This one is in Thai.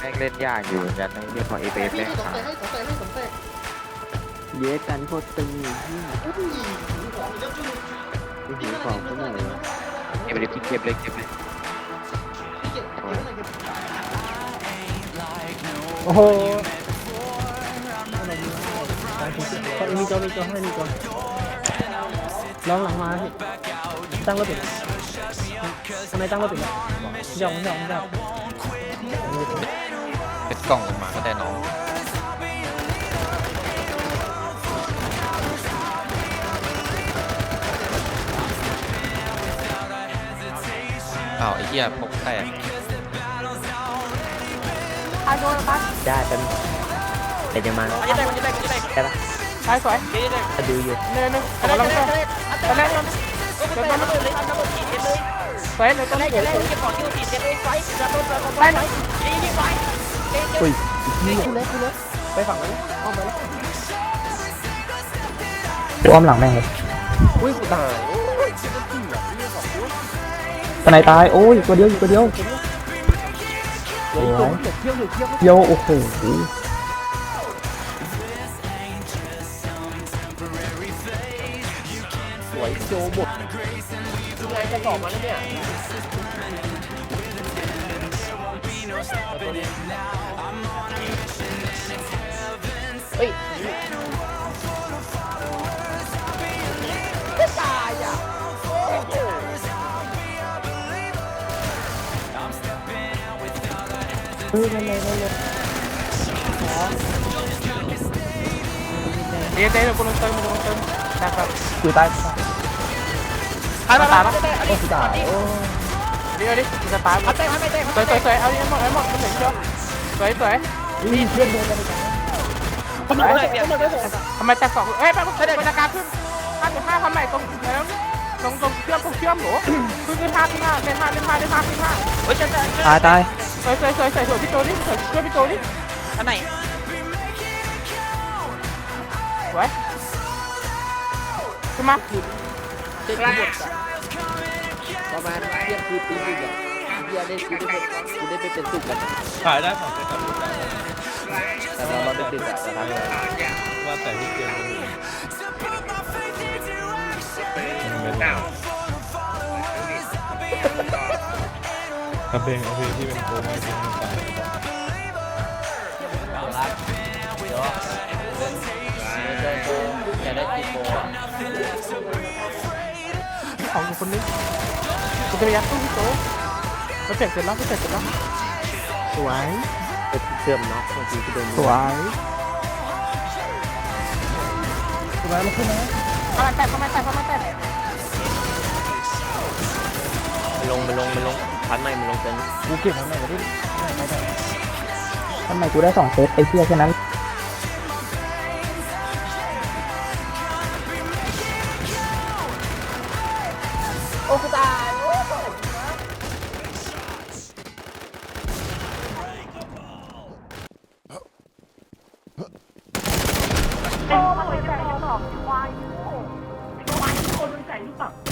แม่งเล่นยากอยู่เหมือนกันนะเรื่องของเอเพี่แม่งให้สมขาเตะให้สมเตะให้สมเตะเยสกันโคตรตึงนี่อุ้ยหูของเยอะจุ๊ไปหิวของเขาหน่อยวะเก็บเลยพี่เก็บเลยเก็บเลยพี่เก็บเก็บอะไรเก็บโอ้โหคนมีตัวมีตัวให้มีตัวลองหลังมาพี่ตั้งรถติดทำไมตั้งรถติดยองยองยอง เป็นกล่องลงมาก็ได้น้องอ้าวไอ้เหี้ยพกแตกได้เป็นแต่จะมามันจะได้มันจะได้มันจะได้ใช่ปะสายสวยดีเลยจะดูอยู่เนื้อเนื้อเอามาลองเนื้อตอนแรกมันเดี๋ยวมันเลยทำระบบฉีดเลยสวยเลยตอนแรแรกกจะจะแรแรกกเก็บของที่ฉีดเก็บเลยไฟจะต้นจะต้นได้ไฟเลยยิงยิงไฟ อุ้ยกูเล็กกูเล็กไปฝั่งนั้นอ้อมไปแล้วกูอ้อมหลังแม่งเลยอุ้ยกูตายสไนตายโอ้ยตัวเดียวอยู่ตัวเดียวเดี๋ยวตัวเก็บเที่ยวอยู่เที่ยวเดียวโอ้โหสวยโจบดไงจะสอบมาแล้วเนี่ย เฮ้ยนั่นเลยนั่นเลยเดี๋ยวเดี๋ยวกูลงเติมกูลงเติมนะครับกูตายตายตายตายโอ้กูตายโอ้ เดี๋ยวดิจะตายเอาเตะให้ไม่เตะสวยสวยสวยเอาดิหมดเอาหมดมันเหลือเยอะสวยสวยยเพื่อนโดนไปทำไมเลยเปลี่ยนทำไมแต่สองเอ้ยแป๊บนึงบรรยากาศขึ้นห้าจุดห้าทำใหม่ตรงแล้วตรงตรงเชื่อมตรงเชื่อมหนูคือคือห้าที่ห้าเล่นห้าเล่นห้าเล่นห้าเล่นห้าเฮ้ยจะจะตายตายสวยสวยสวยสวยสวยพี่โจนี่สวยช่วยพี่โจนี่อันไหนสวยขึ้นมาเจ็ดกูหมด ประมาณเที่ยงคืนตีหนึ่งอะเฮียได้กูได้กูได้ไปเป็นสุกกันขายได้ของเซ็ตกับลูกได้แต่เราเราดึกๆอะจะทำไงว่าแต่ที่เกมมันเป็นเอาเพลงเอาเพลงที่เป็นโปรโมชั่นต่างอยากได้กีโปรของคนนึงกู จะไปยัดตู้พี่โจเราเสร็จเสร็จแล้วเสร็จเสร็จแล้วสวยเป็นเสื่อมน็อกบางทีก็โดนสวยสวยมาขึ้นนะเข้ามาแตะเข้ามาแตะเข้ามาแตะมันลงมันลงมันลงพันใหม่มันลงเต็มกูเก็บทำไมวะดิทำไมกูได้สองเซตไอ้เหี้ยแค่นั้นโอ้กูตา ยโอ้โอ้มันใจยังหลอกควายโง่ควายคนมันใจหรือเปล่า